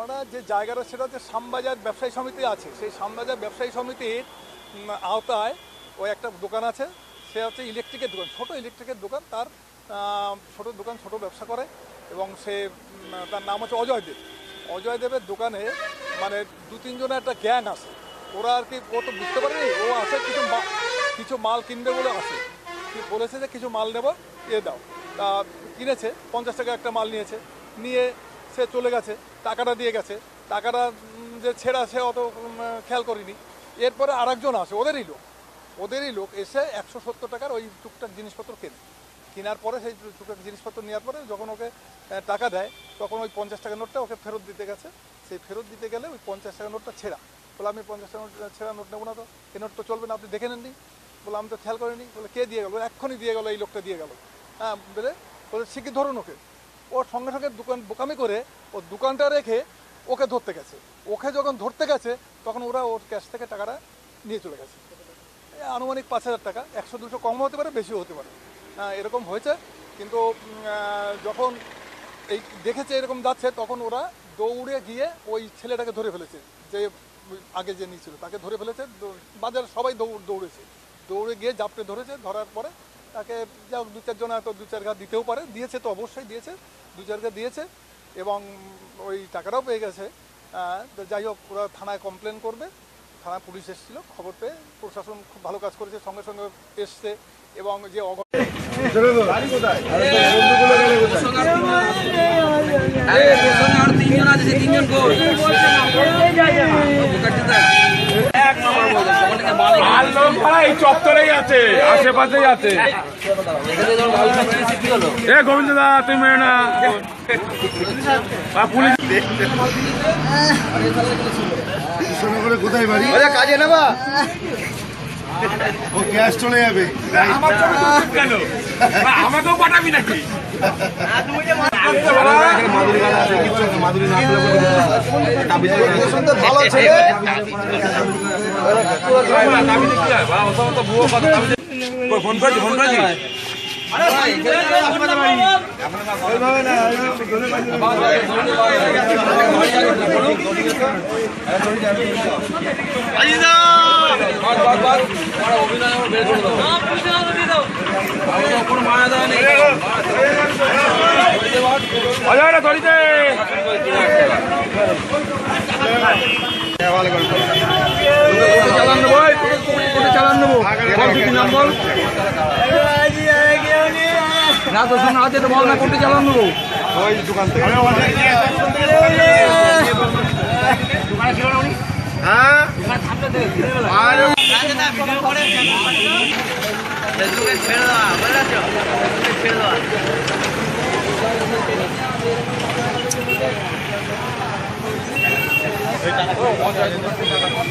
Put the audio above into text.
ঘটনাটা যে জায়গাটা সেটা হচ্ছে শ্যামবাজার ব্যবসায়ী সমিতি আছে। সেই শ্যামবাজার ব্যবসায়ী সমিতির আওতায় ওই একটা দোকান আছে। সে হচ্ছে ইলেকট্রিকের দোকান, ছোট ইলেকট্রিকের দোকান। তার ছোট দোকান, ছোট ব্যবসা করে এবং সে তার নাম হচ্ছে অজয় দেব। অজয় দেবের দোকানে মানে দু তিনজনের একটা গ্যাং আছে। ওরা আর কি, ও তো বুঝতে পারেনি, ও আসে কিছু কিছু মাল কিনবে বলে আসে। বলেছে যে কিছু মাল নেব, এ দাও। তা কিনেছে, পঞ্চাশ টাকা একটা মাল নিয়েছে। নিয়ে সে চলে গেছে, টাকাটা দিয়ে গেছে। টাকাটা যে ছেঁড়া সে অত খেয়াল করিনি। এরপরে আরেকজন আসে, ওদেরই লোক। ওদেরই লোক এসে একশো সত্তর টাকার ওই টুকটাক জিনিসপত্র কেনে। কেনার পরে সেই টুকটাক জিনিসপত্র নেওয়ার পরে যখন ওকে টাকা দেয়, তখন ওই পঞ্চাশ টাকার নোটটা ওকে ফেরত দিতে গেছে। সেই ফেরত দিতে গেলে ওই পঞ্চাশ টাকার নোটটা ছেঁড়া। বলে, আমি পঞ্চাশ টাকা নোট, ছেঁড়া নোট নেব না তো। এই নোট তো চলবে না, আপনি দেখে নেননি? বলে, আমি তো খেয়াল করিনি। বলে, কে দিয়ে গেলো? এক্ষুনি দিয়ে গেলো, এই লোকটা দিয়ে গেলো। হ্যাঁ বলে বলে শিখি ধরুন ওকে। ওর সঙ্গে সঙ্গে দোকান বোকামি করে ও দোকানটা রেখে ওকে ধরতে গেছে। ওকে যখন ধরতে গেছে তখন ওরা ওর ক্যাশ থেকে টাকাটা নিয়ে চলে গেছে। আনুমানিক পাঁচ হাজার টাকা একশো দুশো কম হতে পারে বেশিও হতে পারে। হ্যাঁ, এরকম হয়েছে। কিন্তু যখন এই দেখেছে এরকম যাচ্ছে তখন ওরা দৌড়ে গিয়ে ওই ছেলেটাকে ধরে ফেলেছে যে আগে যে নিয়েছিল তাকে ধরে ফেলেছে। বাজারে সবাই দৌড় দৌড়েছে। দৌড়ে গিয়ে জাপটে ধরেছে ধরার পরে তাকে যা হোক দু চারজন হয়তো দু চার ঘা দিতেও পারে দিয়েছে তো অবশ্যই দিয়েছে দু চার ঘা দিয়েছে এবং ওই টাকাটাও পেয়ে গেছে তো যাই হোক ওরা থানায় কমপ্লেন করবে থানা পুলিশ এসেছিল খবর পেয়ে প্রশাসন খুব ভালো কাজ করেছে সঙ্গে সঙ্গে এসছে এবং যে অঘ আর তিনজন আছে সেই তিনজন কই এক নম্বর বলছে লোক ভাড়া এই চত্বরেই আছে আশেপাশেই আছে। এ গোবিন্দ দা তুমি মেরে না। পুলিশ কোথায় বাড়ি কাজে নেবা ও গ্যাস চলে যাবে। আমাকেও পাঠাবি নাকি? ভালো ছেলে ফোন করেছি ফোন করেছি অভিনয় বের করে দাও মায়া দেওয়া নেই অজয় না ধরিতে চালান নেব ছেড়ে দেওয়া ছেড়ে দেওয়া 我，我。